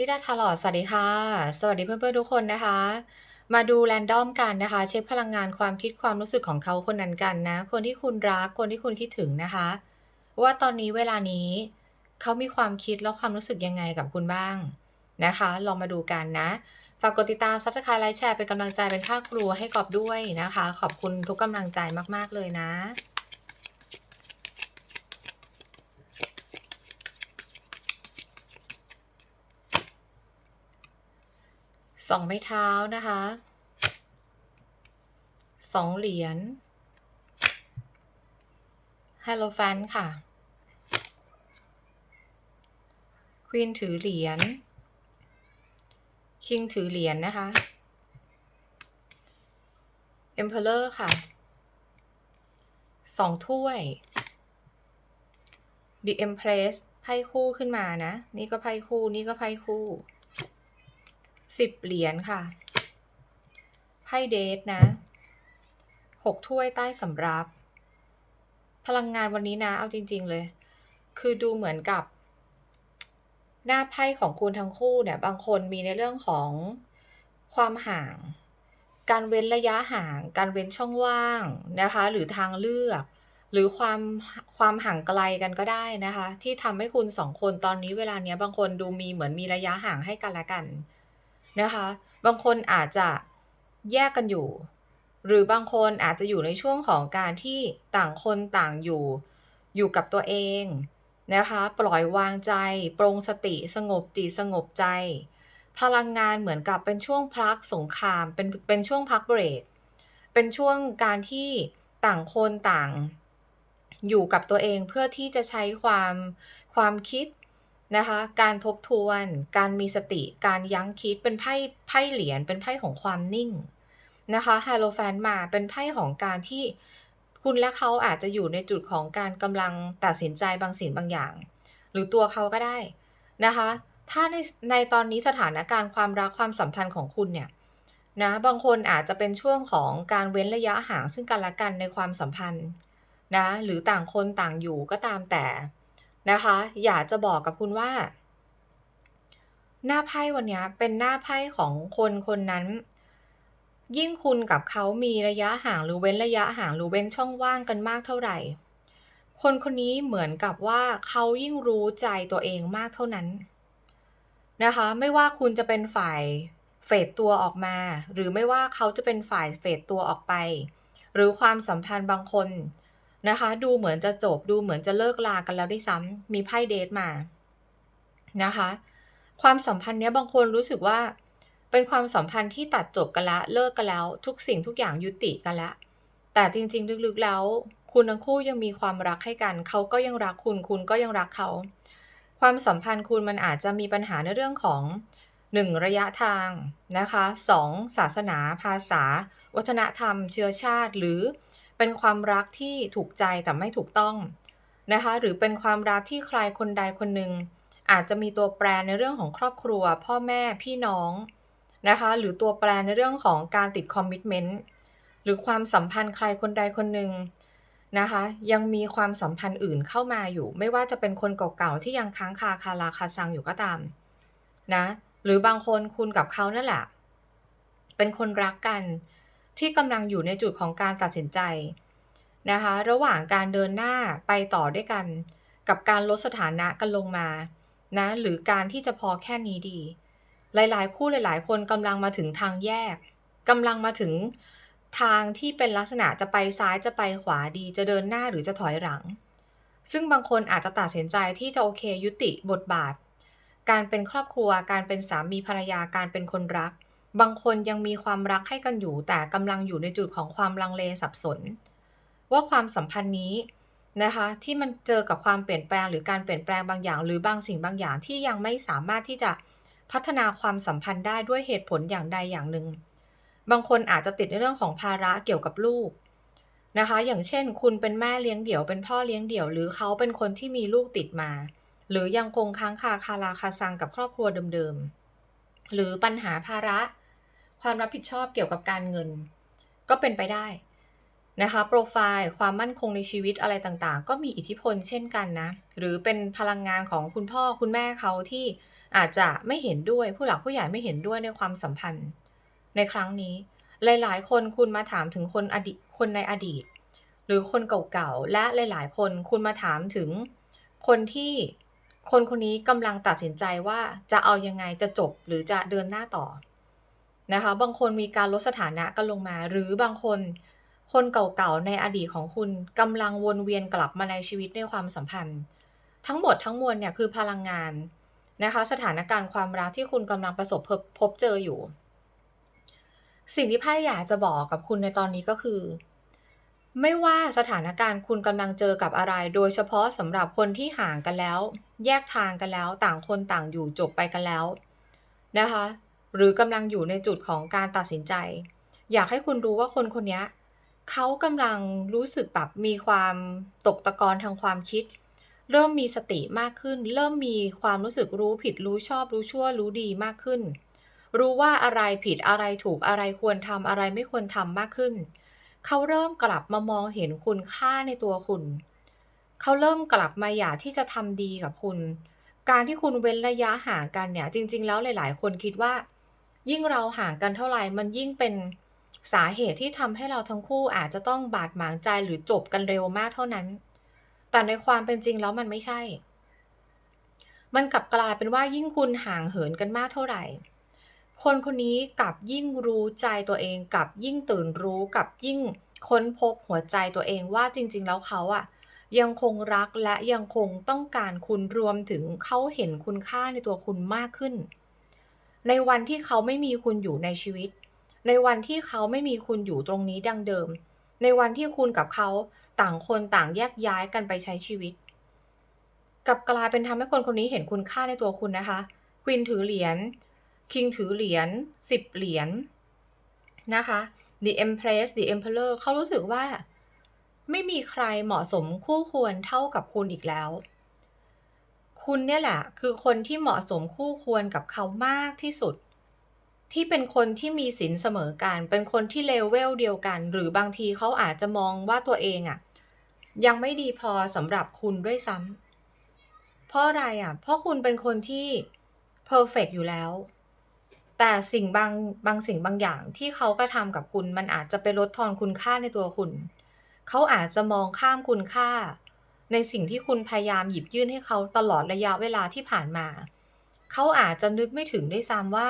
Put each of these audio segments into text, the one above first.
ลิดาทาลอดสวัสดีค่ะ สวัสดีเพื่อนๆทุกคนนะคะ มาดูแรนดอมกันนะคะ เช็คพลังงานความคิดความรู้สึกของเขาคนนั้นกันนะ คนที่คุณรักคนที่คุณคิดถึงนะคะ ว่าตอนนี้เวลานี้เขามีความคิดและความรู้สึกยังไงกับคุณบ้างนะคะ ลองมาดูกันนะ ฝากกดติดตาม Subscribe ไลค์แชร์เป็นกำลังใจเป็นค่าครัวให้กอบด้วยนะคะ ขอบคุณทุกกำลังใจมากๆเลยนะ สองไม้เท้านะคะสองเหรียญฮ l โลแฟนค่ะ ควีนถือเหรียญ คิงถือเหรียญนะคะ เอ็มเพลเลอร์ค่ะ สองถ้วย The Empress ไพ่คู่ขึ้นมานะ นี่ก็ไพ่คู่ นี่ก็ไพ่คู่ สิบเหรียญค่ะ ไพ่เดทนะหกถ้วยใต้สำรับ พลังงานวันนี้นะ เอาจริง ๆ เลย คือดูเหมือนกับ หน้าไพ่ของคุณทั้งคู่เนี่ย บางคนมีในเรื่องของความห่าง การเว้นระยะห่าง การเว้นช่องว่างนะคะ หรือทางเลือก หรือความความห่างไกลกันก็ได้นะคะ ที่ทำให้คุณสองคนตอนนี้เวลาเนี้ยบางคนดูมีเหมือนมีระยะห่างให้กันและกัน นะคะ บางคนอาจจะแยกกันอยู่ หรือบางคนอาจจะอยู่ในช่วงของการที่ต่างคนต่างอยู่ อยู่กับตัวเองนะคะ ปล่อยวางใจ ปรงสติสงบจิตสงบใจ พลังงานเหมือนกับเป็นช่วงพักสงคราม เป็นเป็นช่วงพักเบรก เป็นช่วงการที่ต่างคนต่างอยู่กับตัวเองเพื่อที่จะใช้ความความคิด นะคะ การทบทวน การมีสติ การยั้งคิด เป็นไพ่ไพ่เหรียญ เป็นไพ่ของความนิ่งนะคะไฮโลแฟนมาเป็นไพ่ของการที่คุณและเขาอาจจะอยู่ในจุดของการกำลังตัดสินใจบางสิ่งบางอย่าง หรือตัวเขาก็ได้นะคะ ถ้าในในตอนนี้สถานการณ์ความรักความสัมพันธ์ของคุณเนี่ยนะบางคนอาจจะเป็นช่วงของการเว้นระยะห่างซึ่งกันและกันในความสัมพันธ์นะหรือต่างคนต่างอยู่ก็ตามแต่ นะคะ อยากจะบอกกับคุณว่า หน้าไพ่วันนี้เป็นหน้าไพ่ของคนคนนั้น ยิ่งคุณกับเขามีระยะห่างหรือเว้นระยะห่างหรือเว้นช่องว่างกันมากเท่าไหร่ คนคนนี้เหมือนกับว่าเขายิ่งรู้ใจตัวเองมากเท่านั้นนะคะ ไม่ว่าคุณจะเป็นฝ่ายเฟดตัวออกมา หรือไม่ว่าเขาจะเป็นฝ่ายเฟดตัวออกไป หรือความสัมพันธ์บางคน นะคะ ดูเหมือนจะจบดูเหมือนจะเลิกลากันแล้วด้วยซ้ำมีไพ่เดทมานะคะ ความสัมพันธ์เนี้ยบางคนรู้สึกว่า เป็นความสัมพันธ์ที่ตัดจบกันล้วเลิกกันแล้ว ทุกสิ่งทุกอย่างยุติกันล้วแต่จริง ๆ ลึกๆแล้ว คุณทั้งคู่ยังมีความรักให้กัน เขาก็ยังรักคุณคุณก็ยังรักเขา ความสัมพันธ์คุณมันอาจจะมีปัญหาในเรื่องของ 1. ระยะทางนะคะ 2. ศาสนา ภาษา วัฒนธรรม เชื้อชาติหรือ เป็นความรักที่ถูกใจแต่ไม่ถูกต้องนะคะ หรือเป็นความรักที่ใครคนใดคนหนึ่งอาจจะมีตัวแปรในเรื่องของครอบครัว พ่อแม่พี่น้องนะคะ หรือตัวแปรในเรื่องของการติดคอมมิชเมนต์หรือความสัมพันธ์ใครคนใดคนหนึ่งนะคะ ยังมีความสัมพันธ์อื่นเข้ามาอยู่ ไม่ว่าจะเป็นคนเก่าๆที่ยังค้างคาคาราคาซังอยู่ก็ตามนะหรือบางคนคุณกับเขานั่นแหละ เป็นคนรักกัน ที่กำลังอยู่ในจุดของการตัดสินใจนะคะ ระหว่างการเดินหน้าไปต่อด้วยกัน กับการลดสถานะกันลงมานะหรือการที่จะพอแค่นี้ดี หลายๆ คู่หลาย ๆ คนกำลังมาถึงทางแยกกำลังมาถึงทางที่เป็นลักษณะจะไปซ้ายจะไปขวาดี จะเดินหน้าหรือจะถอยหลัง ซึ่งบางคนอาจจะตัดสินใจที่จะโอเคยุติบทบาท การเป็นครอบครัว การเป็นสามีภรรยาการเป็นคนรัก บางคนยังมีความรักให้กันอยู่แต่กำลังอยู่ในจุดของความลังเลสับสน ว่าความสัมพันธ์นี้นะคะที่มันเจอกับความเปลี่ยนแปลงหรือการเปลี่ยนแปลงบางอย่าง หรือบางสิ่งบางอย่างที่ยังไม่สามารถที่จะพัฒนาความสัมพันธ์ได้ด้วยเหตุผลอย่างใดอย่างหนึ่ง บางคนอาจจะติดในเรื่องของภาระเกี่ยวกับลูกนะคะ อย่างเช่น คุณเป็นแม่เลี้ยงเดี่ยวเป็นพ่อเลี้ยงเดี่ยว หรือเขาเป็นคนที่มีลูกติดมา หรือยังคงค้างคาคาราคาซังกับครอบครัวเดิมๆหรือปัญหาภาระ ความรับผิดชอบเกี่ยวกับการเงิน ก็เป็นไปได้นะคะโปรไฟล์ความมั่นคงในชีวิตอะไรต่างๆ ก็มีอิทธิพลเช่นกันนะ หรือเป็นพลังงานของคุณพ่อคุณแม่เขาที่อาจจะไม่เห็นด้วยผู้หลักผู้ใหญ่ไม่เห็นด้วยในความสัมพันธ์ ในครั้งนี้ หลายๆ คนคุณมาถามถึงคนอดีตคนในอดีต หรือคนเก่าๆและหลายๆ คนคุณมาถามถึงคนที่คนคนนี้กำลังตัดสินใจว่าจะเอายังไงจะจบหรือจะเดินหน้าต่อ นะคะ บางคนมีการลดสถานะกันลงมา หรือบางคนคนเก่าๆในอดีตของคุณกำลังวนเวียนกลับมาในชีวิตในความสัมพันธ์ ทั้งหมดทั้งมวลเนี่ยคือพลังงานนะคะ สถานการณ์ความรักที่คุณกำลังประสบพบพบเจออยู่ สิ่งที่ไพ่อยากจะบอกกับคุณในตอนนี้ก็คือ ไม่ว่าสถานการณ์คุณกำลังเจอกับอะไร โดยเฉพาะสำหรับคนที่ห่างกันแล้ว แยกทางกันแล้ว ต่างคนต่างอยู่จบไปกันแล้วนะคะ หรือกำลังอยู่ในจุดของการตัดสินใจ อยากให้คุณรู้ว่าคนคนนี้เขากำลังรู้สึกแบบมีความตกตะกอนทางความคิด เริ่มมีสติมากขึ้น เริ่มมีความรู้สึกรู้ผิดรู้ชอบรู้ชั่วรู้ดีมากขึ้น รู้ว่าอะไรผิดอะไรถูกอะไรควรทำอะไรไม่ควรทำมากขึ้น เขาเริ่มกลับมามองเห็นคุณค่าในตัวคุณ เขาเริ่มกลับมาอยากที่จะทำดีกับคุณ การที่คุณเว้นระยะห่างกันเนี่ยจริง ๆ แล้วหลาย ๆ คนคิดว่า ยิ่งเราห่างกันเท่าไหร่มันยิ่งเป็นสาเหตุที่ทำให้เราทั้งคู่อาจจะต้องบาดหมางใจหรือจบกันเร็วมากเท่านั้น แต่ในความเป็นจริงแล้วมันไม่ใช่ มันกลับกลายเป็นว่ายิ่งคุณห่างเหินกันมากเท่าไหร่ คนคนนี้กลับยิ่งรู้ใจตัวเองกลับยิ่งตื่นรู้กับยิ่งค้นพบหัวใจตัวเองว่าจริง ๆ แล้วเขาอะยังคงรักและยังคงต้องการคุณรวมถึงเขาเห็นคุณค่าในตัวคุณมากขึ้น ในวันที่เขาไม่มีคุณอยู่ในชีวิต ในวันที่เขาไม่มีคุณอยู่ตรงนี้ดังเดิม ในวันที่คุณกับเขาต่างคนต่างแยกย้ายกันไปใช้ชีวิต กับกลายเป็นทำให้คนคนนี้เห็นคุณค่าในตัวคุณนะคะควีนถือเหรียญคิงถือเหรียญสิบเหรียญนะคะ The Empress The Emperor เขารู้สึกว่า ไม่มีใครเหมาะสมคู่ควรเท่ากับคุณอีกแล้ว คุณเนี่ยแหละ คือคนที่เหมาะสมคู่ควรกับเขามากที่สุด ที่เป็นคนที่มีศีลเสมอกัน เป็นคนที่เลเวลเดียวกัน หรือบางทีเขาอาจจะมองว่าตัวเองอะยังไม่ดีพอสำหรับคุณด้วยซ้ำเพราะอะไรอะเพราะคุณเป็นคนที่เพอร์เฟกอยู่แล้ว แต่สิ่งบางบางสิ่งบางอย่างที่เขากระทำกับคุณ มันอาจจะไปลดทอนคุณค่าในตัวคุณ เขาอาจจะมองข้ามคุณค่า ในสิ่งที่คุณพยายามหยิบยื่นให้เขาตลอดระยะเวลาที่ผ่านมา เขาอาจจะนึกไม่ถึงด้วยซ้ำว่า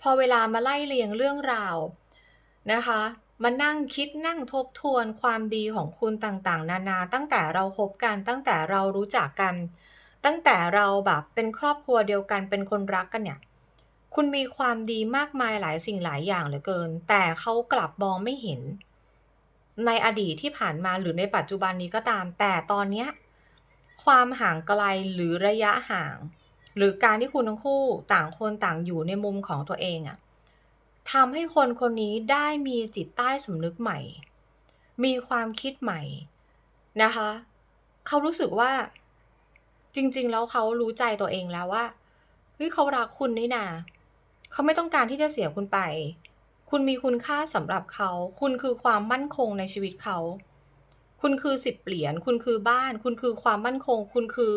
พอเวลามาไล่เรียงเรื่องราวนะคะมานั่งคิดนั่งทบทวนความดีของคุณต่างๆ นานาตั้งแต่เราคบกันตั้งแต่เรารู้จักกัน ตั้งแต่เราแบบเป็นครอบครัวเดียวกันเป็นคนรักกันเนี่ยคุณมีความดีมากมายหลายสิ่งหลายอย่างเหลือเกิน แต่เขากลับมองไม่เห็น ในอดีตที่ผ่านมาหรือในปัจจุบันนี้ก็ตาม แต่ตอนเนี้ยความห่างไกลหรือระยะห่าง หรือการที่คุณทั้งคู่ต่างคนต่างอยู่ในมุมของตัวเองอะทำให้คนคนนี้ได้มีจิตใต้สำนึกใหม่ มีความคิดใหม่นะคะ เขารู้สึกว่า จริง ๆ แล้วเขารู้ใจตัวเองแล้วว่าเฮ้ยเขารักคุณนี่นาเขาไม่ต้องการที่จะเสียคุณไป คุณมีคุณค่าสำหรับเขา คุณคือความมั่นคงในชีวิตเขา คุณคือสิบเหรียญ คุณคือบ้าน คุณคือความมั่นคง คุณคือ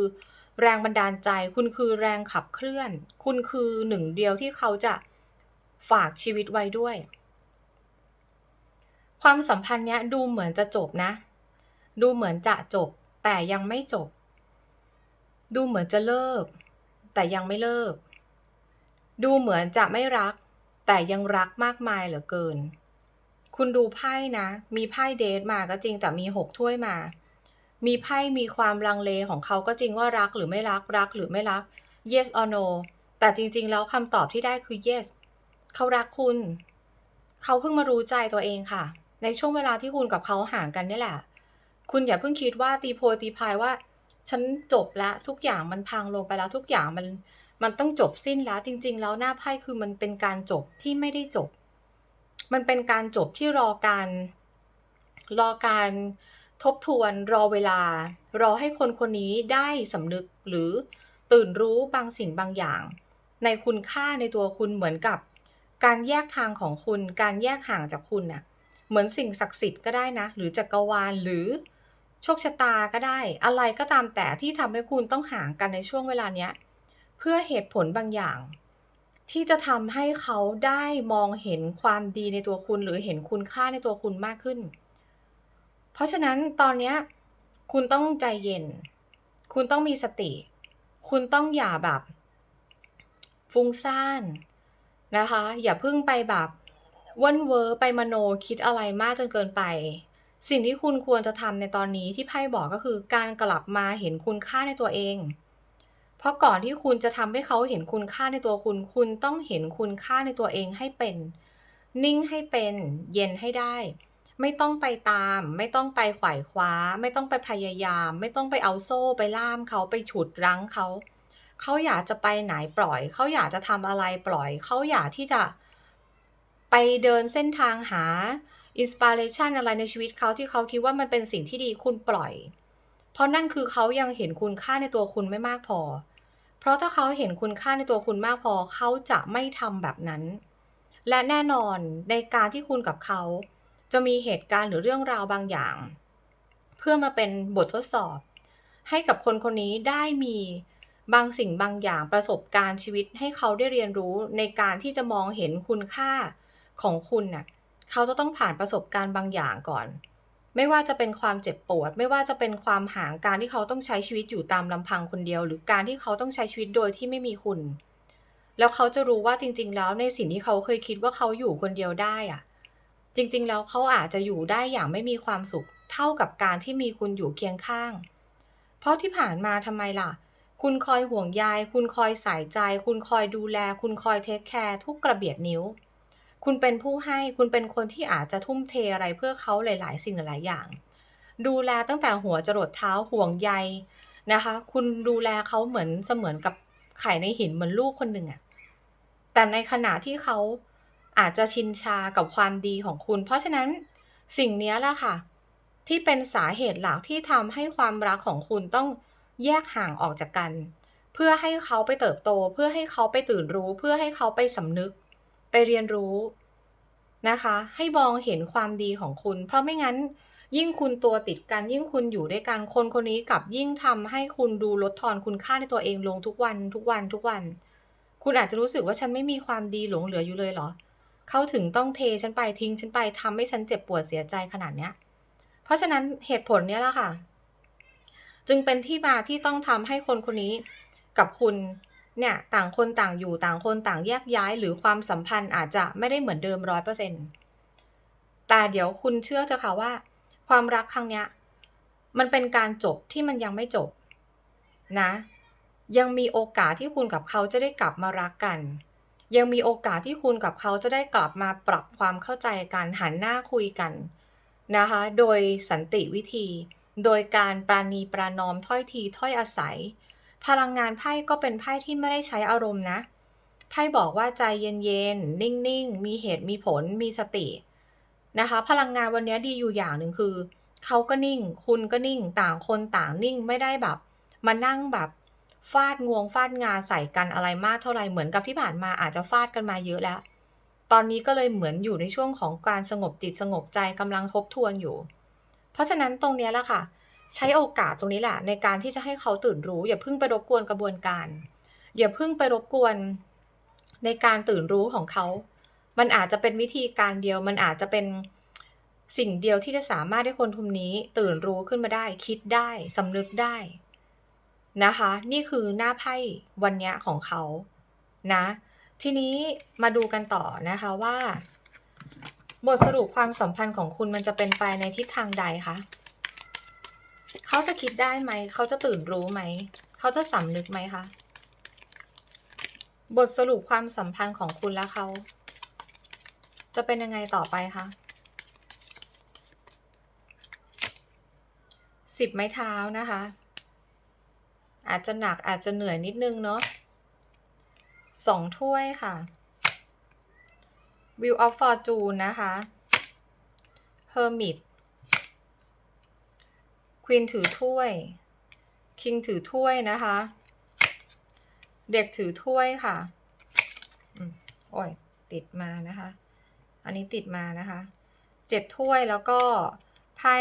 แรงบันดาลใจ คุณคือแรงขับเคลื่อน คุณคือหนึ่งเดียวที่เขาจะฝากชีวิตไว้ด้วย ความสัมพันธ์เนี้ยดูเหมือนจะจบนะ ดูเหมือนจะจบ แต่ยังไม่จบ ดูเหมือนจะเลิก แต่ยังไม่เลิก ดูเหมือนจะไม่รัก แต่ยังรักมากมายเหลือเกิน คุณดูไพ่นะ มีไพ่เดทมาก็จริงแต่มีหกถ้วยมา มีไพ่มีความลังเลของเขาก็จริงว่ารักหรือไม่รักรักหรือไม่รัก yes or no แต่จริงๆแล้วคำตอบที่ได้คือ yes เขารักคุณ เขาเพิ่งมารู้ใจตัวเองค่ะ ในช่วงเวลาที่คุณกับเขาห่างกันนี่แหละ คุณอย่าเพิ่งคิดว่าตีโพยตีพายว่า ฉันจบแล้วทุกอย่างมันพังลงไปแล้วทุกอย่างมัน มันต้องจบสิ้นแล้วจริง ๆ แล้วหน้าไพ่คือมันเป็นการจบที่ไม่ได้จบ มันเป็นการจบที่รอการรอการทบทวนรอเวลา รอให้คนคนนี้ได้สำนึกหรือตื่นรู้บางสิ่งบางอย่าง ในคุณค่าในตัวคุณเหมือนกับ การแยกทางของคุณการแยกห่างจากคุณน่ะเหมือนสิ่งศักดิ์สิทธิ์ก็ได้นะ หรือจักรวาลหรือโชคชะตาก็ได้ อะไรก็ตามแต่ที่ทำให้คุณต้องห่างกันในช่วงเวลาเนี้ย เพื่อเหตุผลบางอย่าง ที่จะทำให้เขาได้มองเห็นความดีในตัวคุณหรือเห็นคุณค่าในตัวคุณมากขึ้น เพราะฉะนั้นตอนนี้คุณต้องใจเย็น คุณต้องมีสติ คุณต้องอย่าแบบ ฟุ้งซ่านนะคะ อย่าพิ่งไปแบบว่นเวอร์ไปมโนคิดอะไรมากจนเกินไป สิ่งที่คุณควรจะทำในตอนนี้ที่ไพ่บอกก็คือการกลับมาเห็นคุณค่าในตัวเอง เพราะก่อนที่คุณจะทำให้เขาเห็นคุณค่าในตัวคุณ คุณต้องเห็นคุณค่าในตัวเองให้เป็น นิ่งให้เป็น เย็นให้ได้ ไม่ต้องไปตาม ไม่ต้องไปขวายคว้า ไม่ต้องไปพยายาม ไม่ต้องไปเอาโซ่ไปล่ามเขาไปฉุดรั้งเขาเขาอยากจะไปไหนปล่อย เขาอยากจะทำอะไรปล่อย เขาอยากที่จะไปเดินเส้นทางหาอินสปิเรชันอะไรในชีวิตเขาที่เขาคิดว่ามันเป็นสิ่งที่ดีคุณปล่อย เพราะนั่นคือเขายังเห็นคุณค่าในตัวคุณไม่มากพอ เพราะถ้าเขาเห็นคุณค่าในตัวคุณมากพอเขาจะไม่ทำแบบนั้น และแน่นอนในการที่คุณกับเขา จะมีเหตุการณ์หรือเรื่องราวบางอย่าง เพื่อมาเป็นบททดสอบ ให้กับคนคนนี้ได้มีบางสิ่งบางอย่างประสบการณ์ชีวิตให้เขาได้เรียนรู้ในการที่จะมองเห็นคุณค่าของคุณน่ะเขาจะต้องผ่านประสบการณ์บางอย่างก่อน ไม่ว่าจะเป็นความเจ็บปวด ไม่ว่าจะเป็นความห่างการที่เขาต้องใช้ชีวิตอยู่ตามลำพังคนเดียว หรือการที่เขาต้องใช้ชีวิตโดยที่ไม่มีคุณ แล้วเขาจะรู้ว่าจริง ๆ แล้วในสิ่งที่เขาเคยคิดว่าเขาอยู่คนเดียวได้อะจริง ๆ แล้วเขาอาจจะอยู่ได้อย่างไม่มีความสุข เท่ากับการที่มีคุณอยู่เคียงข้าง เพราะที่ผ่านมาทำไมล่ะ คุณคอยห่วงใยคุณคอยใส่ใจ คุณคอยดูแล คุณคอยเทคแคร์ทุกกระเบียดนิ้ว คุณเป็นผู้ให้คุณเป็นคนที่อาจจะทุ่มเทอะไรเพื่อเขาหลาย ๆ สิ่งหลายอย่าง ดูแลตั้งแต่หัวจรดเท้าห่วงใยนะคะ คุณดูแลเขาเหมือนเสมือนกับไข่ในหินเหมือนลูกคนหนึ่งอะแต่ในขณะที่เขาอาจจะชินชากับความดีของคุณ เพราะฉะนั้นสิ่งนี้แหละค่ะ ที่เป็นสาเหตุหลักที่ทำให้ความรักของคุณต้องแยกห่างออกจากกัน เพื่อให้เขาไปเติบโต เพื่อให้เขาไปตื่นรู้ เพื่อให้เขาไปสำนึก ไปเรียนรู้นะคะ ให้มองเห็นความดีของคุณ เพราะไม่งั้น ยิ่งคุณตัวติดกันยิ่งคุณอยู่ด้วยกันคนคนนี้กับยิ่งทำให้คุณดูลดทอนคุณค่าในตัวเองลงทุกวันทุกวันทุกวัน คุณอาจจะรู้สึกว่าฉันไม่มีความดีหลงเหลืออยู่เลยเหรอเขาถึงต้องเทฉันไปทิ้งฉันไปทำให้ฉันเจ็บปวดเสียใจขนาดเนี้ย เพราะฉะนั้นเหตุผลเนี้ยแหละค่ะ จึงเป็นที่มาที่ต้องทำให้คนคนนี้กับคุณ เนี่ยต่างคนต่างอยู่ต่างคนต่างแยกย้าย หรือความสัมพันธ์อาจจะไม่ได้เหมือนเดิมร้อยเปอร์เซ็นต์แต่เดี๋ยวคุณเชื่อเถอะค่ะว่า ความรักครั้งเนี้ยมันเป็นการจบที่มันยังไม่จบนะ ยังมีโอกาสที่คุณกับเขาจะได้กลับมารักกัน ยังมีโอกาสที่คุณกับเขาจะได้กลับมาปรับความเข้าใจกันหันหน้าคุยกันนะคะ โดยสันติวิธี โดยการปราณีปรานอมถ้อยทีถ้อยอาศัย พลังงานไพ่ก็เป็นไพ่ที่ไม่ได้ใช้อารมณ์นะ ไพ่บอกว่าใจเย็นๆ นิ่งๆ มีเหตุมีผล มีสตินะคะ พลังงานวันนี้ดีอยู่อย่างหนึ่งคือ เขาก็นิ่ง คุณก็นิ่ง ต่างคนต่างนิ่ง ไม่ได้แบบมานั่งแบบฟาดงวงฟาดงาใส่กันอะไรมากเท่าไหร่ เหมือนกับที่ผ่านมาอาจจะฟาดกันมาเยอะแล้ว ตอนนี้ก็เลยเหมือนอยู่ในช่วงของการสงบจิตสงบใจกำลังทบทวนอยู่ เพราะฉะนั้นตรงนี้แหละค่ะ ใช้โอกาสตรงนี้แหละ ในการที่จะให้เขาตื่นรู้ อย่าเพิ่งไปรบกวนกระบวนการ อย่าเพิ่งไปรบกวนในการตื่นรู้ของเขา มันอาจจะเป็นวิธีการเดียว มันอาจจะเป็นสิ่งเดียวที่จะสามารถให้คนทุมนี้ตื่นรู้ขึ้นมาได้ คิดได้สำนึกได้นะคะ นี่คือหน้าไพ่วันนี้ของเขานะ ทีนี้มาดูกันต่อนะคะว่า บทสรุปความสัมพันธ์ของคุณมันจะเป็นไปในทิศทางใดคะ เขาจะคิดได้ไหม เขาจะตื่นรู้ไหม เขาจะสำนึกไหมคะ บทสรุปความสัมพันธ์ของคุณและเขา จะเป็นยังไงต่อไปคะสิบไม้เท้านะคะ อาจจะหนักอาจจะเหนื่อยนิดนึงเนาะสองถ้วยค่ะ Wheel of Fortune นะคะ Hermit Queen ถือถ้วย King ถือถ้วยนะคะ เด็กถือถ้วยค่ะโอ้ยติดมานะคะ อันนี้ติดมานะคะเจ็ดถ้วยแล้วก็ไพ่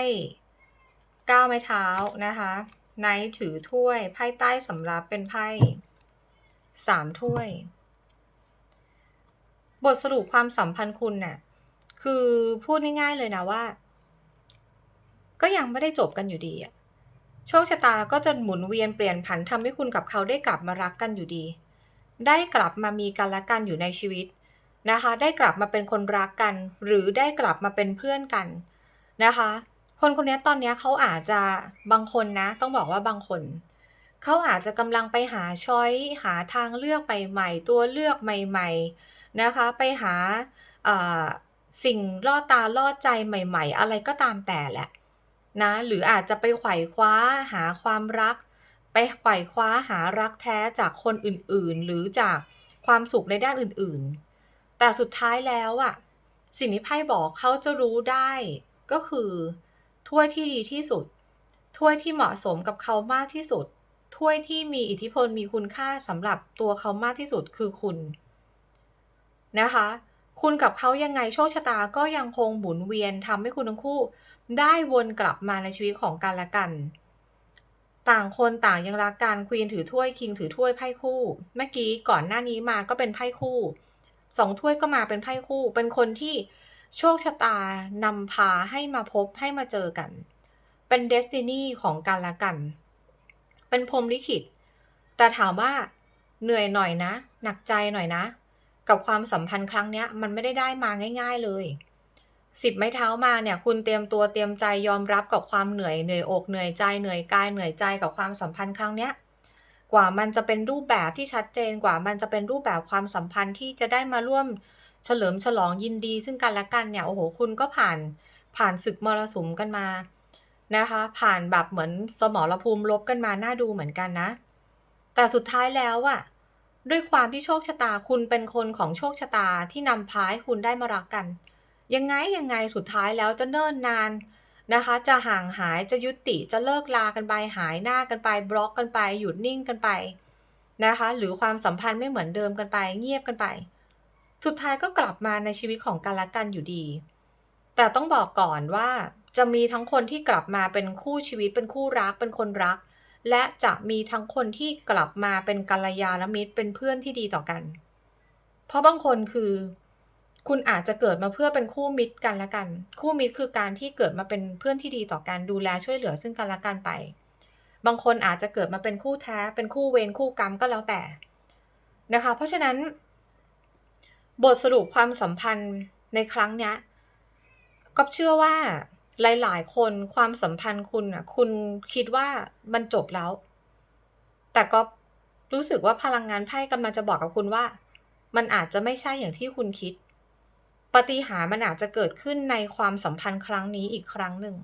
เก้าไม้เท้านะคะไนท์ถือถ้วยไพ่ใต้สำรับเป็นไพ่สามถ้วย บทสรุปความสัมพันธ์คุณเน่ะคือพูดง่ายๆเลยนะว่า ก็ยังไม่ได้จบกันอยู่ดีอะโชคชะตาก็จะหมุนเวียนเปลี่ยนผันทำให้คุณกับเขาได้กลับมารักกันอยู่ดี ได้กลับมามีกันและกันอยู่ในชีวิตนะคะ ได้กลับมาเป็นคนรักกัน หรือได้กลับมาเป็นเพื่อนกันนะคะ คนคนนี้ตอนนี้เขาอาจจะบางคนนะ ต้องบอกว่าบางคนเขาอาจจะกำลังไปหาช้อยหาทางเลือกใหม่ๆตัวเลือกใหม่ ๆนะคะ ไปหาสิ่งล่อตาล่อใจใหม่ ๆ อะไรก็ตามแต่แหละ นะหรืออาจจะไปไขว่คว้าหาความรัก ไปไขว่คว้าหารักแท้จากคนอื่นๆ หรือจากความสุขในด้านอื่นๆ แต่สุดท้ายแล้วอะสิ่งที่ไพ่บอกเขาจะรู้ได้ก็คือถ้วยที่ดีที่สุด ถ้วยที่เหมาะสมกับเขามากที่สุด ถ้วยที่มีอิทธิพลมีคุณค่าสำหรับตัวเขามากที่สุดคือคุณนะคะ คุณกับเขายังไงโชคชะตาก็ยังคงหมุนเวียนทำให้คุณทั้งคู่ ได้วนกลับมาในชีวิตของกันและกัน ต่างคนต่างยังรักกันควีนถือถ้วยคิงถือถ้วยไพ่คู่ เมื่อกี้ก่อนหน้านี้มาก็เป็นไพ่คู่สองถ้วยก็มาเป็นไพ่คู่ เป็นคนที่โชคชะตานำพาให้มาพบให้มาเจอกัน เป็นเดสตินีของกันและกัน เป็นพรมลิขิต แต่ถามว่าเหนื่อยหน่อยนะ หนักใจหน่อยนะ กับความสัมพันธ์ครั้งนี้มันไม่ได้ได้มาง่าย ๆเลยสิบไม้เท้ามาเนี่ย คุณเตรียมตัวเตรียมใจยอมรับกับความเหนื่อยเหนื่อยอกเหนื่อยใจเหนื่อยกายเหนื่อยใจกับความสัมพันธ์ครั้งเนี้ยกว่ามันจะเป็นรูปแบบที่ชัดเจนกว่ามันจะเป็นรูปแบบความสัมพันธ์ที่จะได้มาร่วมเฉลิมฉลองยินดี ซึ่งกันและกันเนี่ยโอ้โหคุณก็ผ่านผ่านศึกมรสุมกันมานะคะ ผ่านแบบเหมือนสมรภูมิลบกันมาน่าดูเหมือนกันนะ แต่สุดท้ายแล้วอะ ด้วยความที่โชคชะตาคุณเป็นคนของโชคชะตาที่นำพาให้คุณได้มารักกัน ยังไงยังไงสุดท้ายแล้วจะเนิ่นนานนะคะ จะห่างหายจะยุติจะเลิกลากันไปหายหน้ากันไป บล็อกกันไป หยุดนิ่งกันไปนะคะ หรือความสัมพันธ์ไม่เหมือนเดิมกันไป เงียบกันไป สุดท้ายก็กลับมาในชีวิตของกันและกันอยู่ดี แต่ต้องบอกก่อนว่าจะมีทั้งคนที่กลับมาเป็นคู่ชีวิตเป็นคู่รักเป็นคนรัก และจะมีทั้งคนที่กลับมาเป็นกัลยาณมิตรเป็นเพื่อนที่ดีต่อกัน เพราะบางคนคือ คุณอาจจะเกิดมาเพื่อเป็นคู่มิตรกันละกัน คู่มิตรคือการที่เกิดมาเป็นเพื่อนที่ดีต่อกันดูแลช่วยเหลือซึ่งกันและกันไป บางคนอาจจะเกิดมาเป็นคู่แท้เป็นคู่เวรคู่กรรมก็แล้วแต่นะคะ เพราะฉะนั้น บทสรุปความสัมพันธ์ในครั้งนี้ก็เชื่อว่า หลาย ๆ คนความสัมพันธ์คุณอะ คุณคิดว่ามันจบแล้ว แต่ก็รู้สึกว่าพลังงานไพ่กำลังจะบอกกับคุณว่า มันอาจจะไม่ใช่อย่างที่คุณคิด ปฏิหารมันอาจจะเกิดขึ้นในความสัมพันธ์ครั้งนี้อีกครั้งหนึ่ง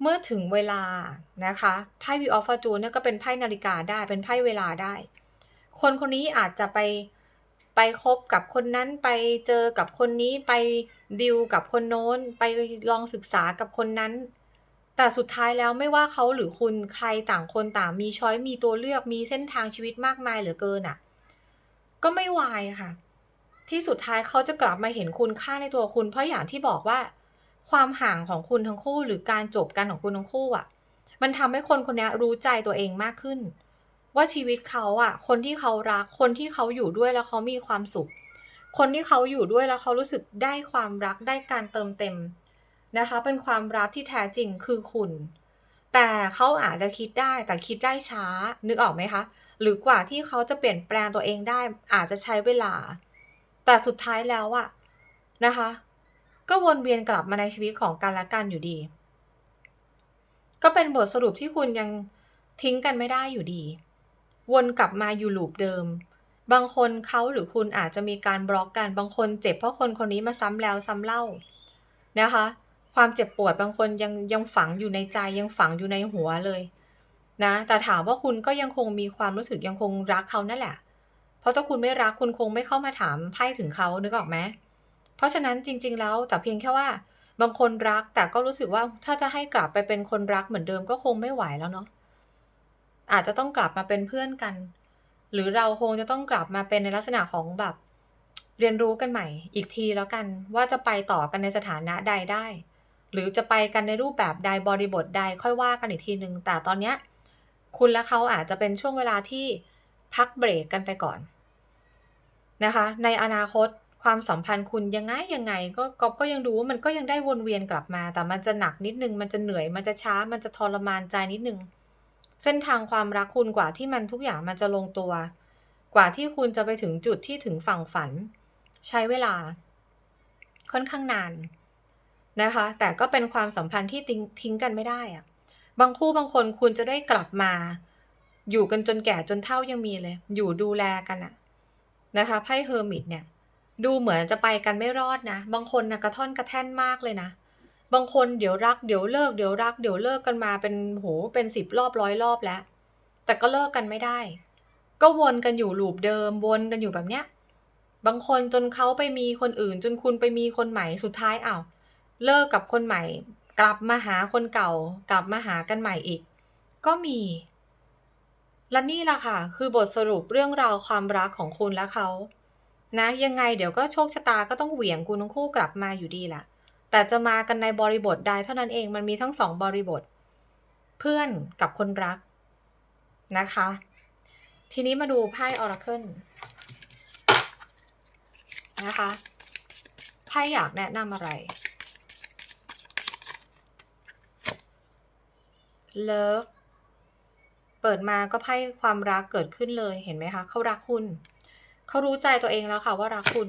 เมื่อถึงเวลานะคะไพ่วีออฟฟอร์จูนก็เป็นไพ่นาฬิกาได้เป็นไพ่เวลาได้ คนคนนี้อาจจะไป ไปคบกับคนนั้นไปเจอกับคนนี้ไปดิวกับคนโน้น ไปลองศึกษากับคนนั้น แต่สุดท้ายแล้วไม่ว่าเขาหรือคุณใครต่างคนต่างมีช้อยมีตัวเลือกมีเส้นทางชีวิตมากมายเหลือเกินอะ่ะ ก็ไม่วายค่ะ ที่สุดท้ายเขาจะกลับมาเห็นคุณค่าในตัวคุณ เพราะอย่างที่บอกว่า ความห่างของคุณทั้งคู่ หรือการจบกันของคุณทั้งคู่อะ่ะ มันทำให้คนคนนี้รู้ใจตัวเองมากขึ้น ว่าชีวิตเขาอะคนที่เขารัก คนที่เขาอยู่ด้วยแล้วเขามีความสุข คนที่เขาอยู่ด้วยแล้วเขารู้สึกได้ความรักได้การเติมเต็มนะคะ เป็นความรักที่แท้จริงคือคุณ แต่เขาอาจจะคิดได้แต่คิดได้ช้านึกออกไหมคะ หรือกว่าที่เขาจะเปลี่ยนแปลงตัวเองได้อาจจะใช้เวลา แต่สุดท้ายแล้วอะนะคะ ก็วนเวียนกลับมาในชีวิตของกันและกันอยู่ดี ก็เป็นบทสรุปที่คุณยังทิ้งกันไม่ได้อยู่ดี วนกลับมาอยู่ลูปเดิม บางคนเขาหรือคุณอาจจะมีการบล็อกกัน บางคนเจ็บเพราะคนคนนี้มาซ้ำแล้วซ้ำเล่านะคะ ความเจ็บปวดบางคนยังยังฝังอยู่ในใจยังฝังอยู่ในหัวเลยนะ แต่ถามว่าคุณก็ยังคงมีความรู้สึกยังคงรักเขานั่นแหละ เพราะถ้าคุณไม่รักคุณคงไม่เข้ามาถามไพ่ถึงเขานึกออกไหมเพราะฉะนั้นจริง ๆ แล้วแต่เพียงแค่ว่า บางคนรักแต่ก็รู้สึกว่าถ้าจะให้กลับไปเป็นคนรักเหมือนเดิมก็คงไม่ไหวแล้วเนาะ อาจจะต้องกลับมาเป็นเพื่อนกัน หรือเราคงจะต้องกลับมาเป็นในลักษณะของแบบ เรียนรู้กันใหม่ อีกทีแล้วกันว่าจะไปต่อกันในสถานะใดได้ หรือจะไปกันในรูปแบบใดบริบทใดค่อยว่ากันอีกทีหนึ่งแต่ตอนเนี้ยคุณและเขาอาจจะเป็นช่วงเวลาที่พักเบรกกันไปก่อนนะคะ ในอนาคตความสัมพันธ์คุณยังไงยังไงก็กอฟก็ยังดูว่ามันก็ยังได้วนเวียนกลับมา แต่มันจะหนักนิดนึงมันจะเหนื่อยมันจะช้ามันจะทรมานใจนิดนึง เส้นทางความรักคุณกว่าที่มันทุกอย่างมันจะลงตัว กว่าที่คุณจะไปถึงจุดที่ถึงฝั่งฝัน ใช้เวลา ค่อนข้างนานนะคะ แต่ก็เป็นความสัมพันธ์ที่ทิ้งทิ้งกันไม่ได้อะบางคู่บางคนคุณจะได้กลับมา อยู่กันจนแก่จนเฒ่ายังมีเลย อยู่ดูแลกันอะนะคะไพ่เฮอร์มิตเนี่ย ดูเหมือนจะไปกันไม่รอดนะ บางคนนะกระท่อนกระแท่นมากเลยนะ บางคนเดี๋ยวรักเดี๋ยวเลิกเดี๋ยวรักเดี๋ยวเลิกกันมาเป็นโหเป็นสิบรอบร้อยรอบแล้ว แต่ก็เลิกกันไม่ได้ ก็วนกันอยู่ลูปเดิมวนกันอยู่แบบเนี้ยบางคนจนเขาไปมีคนอื่น จนคุณไปมีคนใหม่สุดท้ายอ้าวเลิกกับคนใหม่ กลับมาหาคนเก่า กลับมาหากันใหม่อีก ก็มี และนี่ล่ะค่ะ คือบทสรุปเรื่องราวความรักของคุณและเขานะยังไงเดี๋ยวก็โชคชะตาก็ต้องเหวี่ยงคุณทั้งคู่กลับมาอยู่ดีล่ะ แต่จะมากันในบริบทใดเท่านั้นเองมันมีทั้งสองบริบท เพื่อนกับคนรักนะคะ ทีนี้มาดูไพ่ออราเคิลนะคะไพ่อยากแนะนำอะไร เลิฟ เปิดมาก็ไพ่ความรักเกิดขึ้นเลยเห็นไหมคะ เขารักคุณ เขารู้ใจตัวเองแล้วค่ะว่ารักคุณ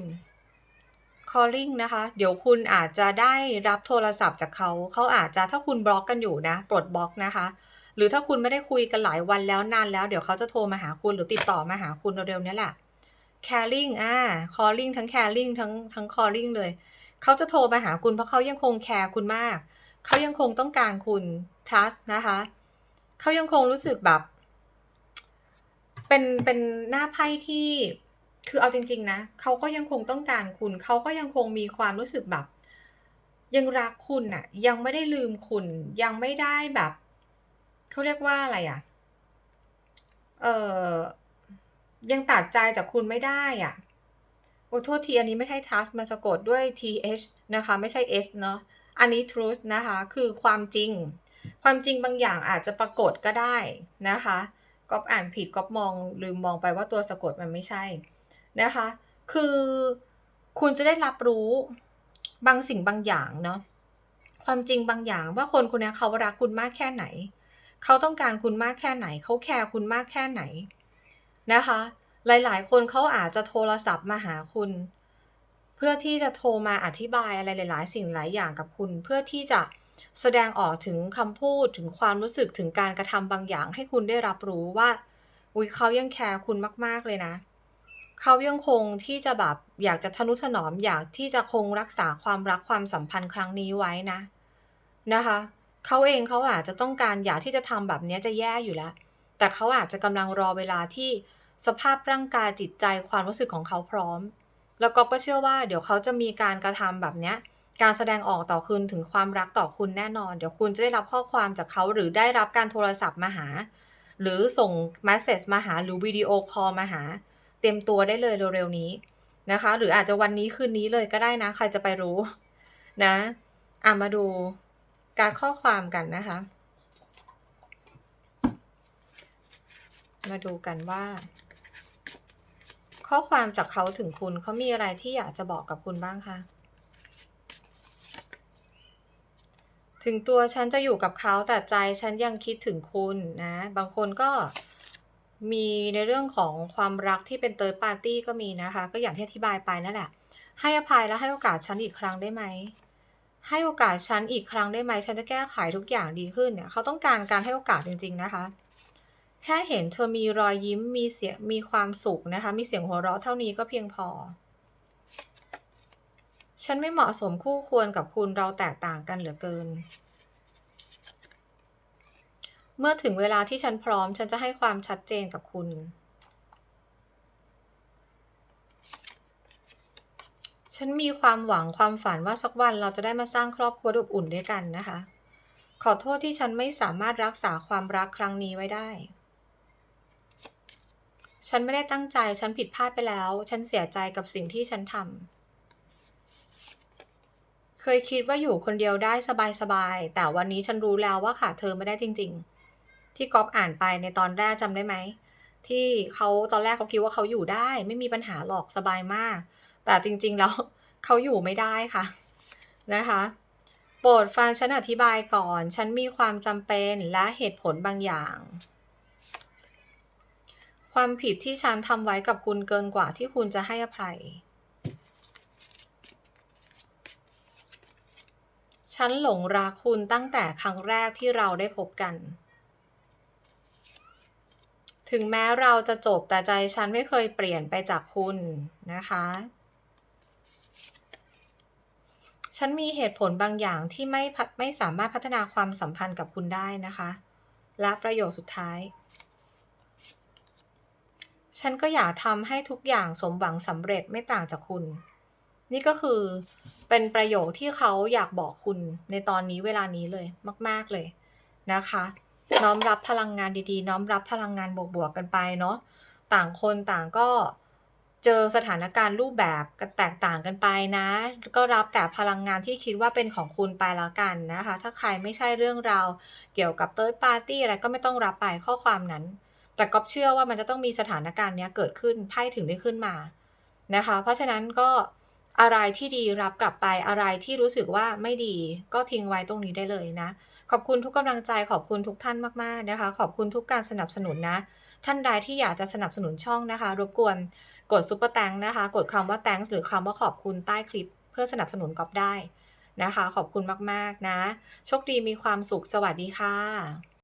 calling นะคะ เดี๋ยวคุณอาจจะได้รับโทรศัพท์จากเขา เขาอาจจะถ้าคุณบล็อกกันอยู่นะปลดบล็อกนะคะ หรือถ้าคุณไม่ได้คุยกันหลายวันแล้วนานแล้วเดี๋ยวเขาจะโทรมาหาคุณหรือติดต่อมาหาคุณเร็วๆนี้แหละ caring อ่า calling ทั้ง caring ทั้งทั้ง calling เลย เขาจะโทรมาหาคุณเพราะเขายังคงแคร์คุณมาก เขายังคงต้องการคุณ trust นะคะ เขายังคงรู้สึกแบบ เป็นเป็นหน้าไพ่ที่ คือเอาจริง ๆ นะเขาก็ยังคงต้องการคุณ เขาก็ยังคงมีความรู้สึกแบบ ยังรักคุณน่ะยังไม่ได้ลืมคุณ ยังไม่ได้แบบเขาเรียกว่าอะไรอะเออยังตัดใจจากคุณไม่ได้อะ่ะโอ้โทษทีอันนี้ไม่ใช่ trust มันสะกดด้วย th นะคะ ไม่ใช่ s เนาะอันนี้ truth นะคะ คือความจริง ความจริงบางอย่างอาจจะปรากฏก็ได้นะคะก๊อปอ่านผิดก๊อปมองลืมมองไปว่าตัวสะกดมันไม่ใช่ นะคะ คือคุณจะได้รับรู้บางสิ่งบางอย่างเนาะความจริงบางอย่างว่าคนคนนี้เขารักคุณมากแค่ไหน เขาต้องการคุณมากแค่ไหน เขาแคร์คุณมากแค่ไหนนะคะ หลายๆ คนเขาอาจจะโทรศัพท์มาหาคุณ เพื่อที่จะโทรมาอธิบายอะไรหลาย ๆ สิ่งหลายอย่างกับคุณ เพื่อที่จะแสดงออกถึงคำพูดถึงความรู้สึกถึงการกระทำบางอย่างให้คุณได้รับรู้ว่าอุ้ยเขายังแคร์คุณมาก ๆ เลยนะ เขายังคงที่จะแบบอยากจะทนุถนอมอยากที่จะคงรักษาความรักความสัมพันธ์ครั้งนี้ไว้นะนะคะเขาเองเขาอาจจะต้องการอยากที่จะทำแบบนี้จะแย่อยู่แล้ว แต่เขาอาจจะกำลังรอเวลาที่สภาพร่างกายจิตใจความรู้สึกของเขาพร้อม แล้วก็ก็เชื่อว่าเดี๋ยวเขาจะมีการกระทำแบบเนี้ยการแสดงออกต่อคุณถึงความรักต่อคุณแน่นอน เดี๋ยวคุณจะได้รับข้อความจากเขาหรือได้รับการโทรศัพท์มาหา หรือส่งมสเซจมาหาหรือวิดีโอคอลมาหา เตรียมตัวได้เลยเร็วๆนี้นะคะ หรืออาจจะวันนี้คืนนี้เลยก็ได้นะ ใครจะไปรู้นะอะมาดูการข้อความกันนะคะ มาดูกันว่า ข้อความจากเขาถึงคุณเขามีอะไรที่อยากจะบอกกับคุณบ้างคะถึงตัวฉันจะอยู่กับเขาแต่ใจฉันยังคิดถึงคุณนะ บางคนก็ มีในเรื่องของความรักที่เป็นเติร์ดปาร์ตี้ก็มีนะคะ ก็อย่างที่อธิบายไปนั่นแหละ ให้อภัยและให้โอกาสฉันอีกครั้งได้ไหม ให้โอกาสฉันอีกครั้งได้ไหม ฉันจะแก้ไขทุกอย่างดีขึ้นเนี่ย เขาต้องการการให้โอกาสจริง ๆนะคะ แค่เห็นเธอมีรอยยิ้ม มีเสียง มีความสุขนะคะ มีเสียงหัวเราะเท่านี้ก็เพียงพอ ฉันไม่เหมาะสมคู่ควรกับคุณ เราแตกต่างกันเหลือเกิน เมื่อถึงเวลาที่ฉันพร้อม ฉันจะให้ความชัดเจนกับคุณ ฉันมีความหวังความฝันว่าสักวันเราจะได้มาสร้างครอบครัวอบอุ่นด้วยกันนะคะ ขอโทษที่ฉันไม่สามารถรักษาความรักครั้งนี้ไว้ได้ ฉันไม่ได้ตั้งใจ ฉันผิดพลาดไปแล้ว ฉันเสียใจกับสิ่งที่ฉันทำเคยคิดว่าอยู่คนเดียวได้สบายๆ แต่วันนี้ฉันรู้แล้วว่าขาดเธอไม่ได้จริงๆ ที่ก๊อฟอ่านไปในตอนแรกจำได้ไหม ที่เขาตอนแรกเขาคิดว่าเขาอยู่ได้ ไม่มีปัญหาหรอกสบายมาก แต่จริงๆแล้วเขาอยู่ไม่ได้ค่ะนะคะโปรดฟังฉันอธิบายก่อน ฉันมีความจำเป็นและเหตุผลบางอย่าง ความผิดที่ฉันทำไว้กับคุณเกินกว่าที่คุณจะให้อภัย ฉันหลงรักคุณตั้งแต่ครั้งแรกที่เราได้พบกัน ถึงแม้เราจะจบแต่ใจฉันไม่เคยเปลี่ยนไปจากคุณนะคะ ฉันมีเหตุผลบางอย่างที่ไม่พัฒไม่สามารถพัฒนาความสัมพันธ์กับคุณได้นะคะ และประโยคสุดท้าย ฉันก็อยากทำให้ทุกอย่างสมหวังสำเร็จไม่ต่างจากคุณ นี่ก็คือเป็นประโยคที่เขาอยากบอกคุณในตอนนี้เวลานี้เลยมาก ๆเลยนะคะ น้อมรับพลังงานดีๆ น้อมรับพลังงานบวกๆกันไปเนาะต่างคนต่างก็เจอสถานการณ์รูปแบบแตกต่างกันไปนะ ก็รับแต่พลังงานที่คิดว่าเป็นของคุณไปแล้วกันนะคะ ถ้าใครไม่ใช่เรื่องราวเกี่ยวกับเติร์ดปาร์ตี้อะไรก็ไม่ต้องรับไปข้อความนั้น แต่ก็เชื่อว่ามันจะต้องมีสถานการณ์นี้เกิดขึ้นไพ่ถึงได้ขึ้นมานะคะ เพราะฉะนั้นก็อะไรที่ดีรับกลับไปอะไรที่รู้สึกว่าไม่ดีก็ทิ้งไว้ตรงนี้ได้เลยนะขอบคุณทุกกำลังใจขอบคุณทุกท่านมากๆนะคะ ขอบคุณทุกการสนับสนุนนะ ท่านใดที่อยากจะสนับสนุนช่องนะคะ รบกวนกดซุปเปอร์แตงนะคะ กดคำว่าแตงหรือคำว่าขอบคุณใต้คลิป เพื่อสนับสนุนกอฟได้นะคะ ขอบคุณมากๆนะ โชคดีมีความสุขสวัสดีค่ะ